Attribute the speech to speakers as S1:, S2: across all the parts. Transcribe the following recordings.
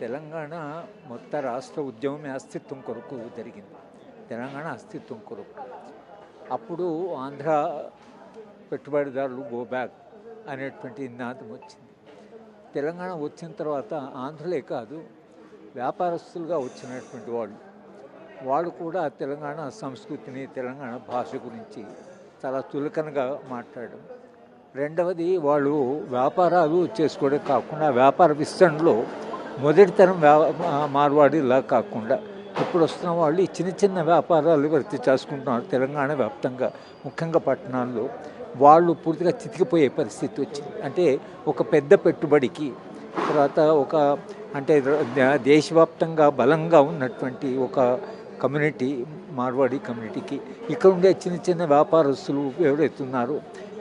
S1: తెలంగాణ మొత్త రాష్ట్ర ఉద్యమమే అస్తిత్వం కొరకు జరిగింది. తెలంగాణ అస్తిత్వం కొరకు. అప్పుడు ఆంధ్ర పెట్టుబడిదారులు గో బ్యాక్ అనేటువంటి నినాదం వచ్చింది. తెలంగాణ వచ్చిన తర్వాత ఆంధ్రలే కాదు వ్యాపారస్తులుగా వచ్చినటువంటి వాళ్ళు వాళ్ళు కూడా తెలంగాణ సంస్కృతిని తెలంగాణ భాష గురించి చాలా చులకనగా మాట్లాడడం రెండవది వాళ్ళు వ్యాపారాలు చేసుకోవడం కాకుండా వ్యాపార విస్తరణలో మొదటి తరం వ్యా మార్వాడిలా కాకుండా ఇప్పుడు వస్తున్న వాళ్ళు చిన్న చిన్న వ్యాపారాలు వృత్తి చేసుకుంటున్నారు తెలంగాణ వ్యాప్తంగా ముఖ్యంగా పట్టణాల్లో. వాళ్ళు పూర్తిగా చితికిపోయే పరిస్థితి వచ్చింది. అంటే ఒక పెద్ద పెట్టుబడికి తర్వాత ఒక అంటే దేశవ్యాప్తంగా బలంగా ఉన్నటువంటి ఒక కమ్యూనిటీ మార్వాడి కమ్యూనిటీకి. ఇక్కడ ఉండే చిన్న చిన్న వ్యాపారస్తులు ఎవరైతే ఉన్నారో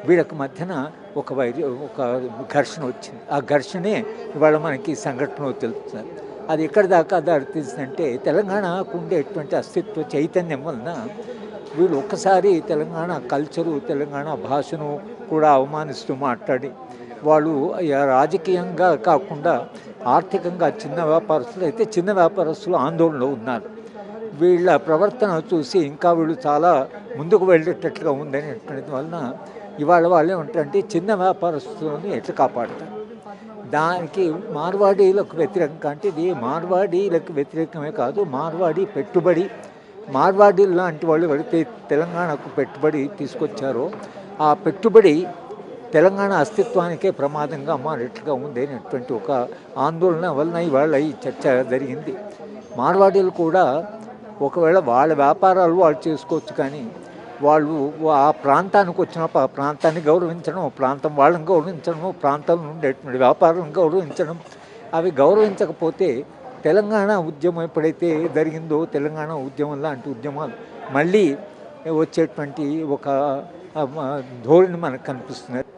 S1: వీళ్ళకి మధ్యన ఒక వైరి ఒక ఘర్షణ వచ్చింది. ఆ ఘర్షణే ఇవాళ మనకి సంఘటన తెలుస్తుంది అది ఎక్కడి దాకా దారితీసిందంటే తెలంగాణకు ఉండేటువంటి అస్తిత్వ చైతన్యం వలన వీళ్ళు ఒక్కసారి తెలంగాణ కల్చరు తెలంగాణ భాషను కూడా అవమానిస్తూ మాట్లాడి వాళ్ళు రాజకీయంగా కాకుండా ఆర్థికంగా చిన్న వ్యాపారస్తులు అయితే చిన్న వ్యాపారస్తులు ఆందోళనలో ఉన్నారు. వీళ్ళ ప్రవర్తన చూసి ఇంకా వీళ్ళు చాలా ముందుకు వెళ్ళేటట్లుగా ఉందని వలన ఇవాళ వాళ్ళే ఉంటారంటే చిన్న వ్యాపారస్తులను ఎట్లా కాపాడతారు? దానికి మార్వాడీలకు వ్యతిరేకంగా అంటే ఇది మార్వాడీలకు వ్యతిరేకమే కాదు మార్వాడి పెట్టుబడి మార్వాడీ లాంటి వాళ్ళు ఎవరైతే తెలంగాణకు పెట్టుబడి తీసుకొచ్చారో ఆ పెట్టుబడి తెలంగాణ అస్తిత్వానికే ప్రమాదంగా మారినట్లుగా ఉంది అనేటువంటి ఒక ఆందోళన వలన ఇవాళ ఈ చర్చ జరిగింది. మార్వాడీలు కూడా ఒకవేళ వాళ్ళ వ్యాపారాలు వాళ్ళు చేసుకోవచ్చు కానీ వాళ్ళు ఆ ప్రాంతానికి వచ్చినప్పుడు ఆ ప్రాంతాన్ని గౌరవించడం ప్రాంతం వాళ్ళని గౌరవించడం ప్రాంతంలో ఉండేటువంటి వ్యాపారం గౌరవించడం అవి గౌరవించకపోతే తెలంగాణ ఉద్యమం ఎప్పుడైతే జరిగిందో తెలంగాణ ఉద్యమం లాంటి ఉద్యమాలు మళ్ళీ వచ్చేటువంటి ఒక ధోరణి మనకు కనిపిస్తున్నది.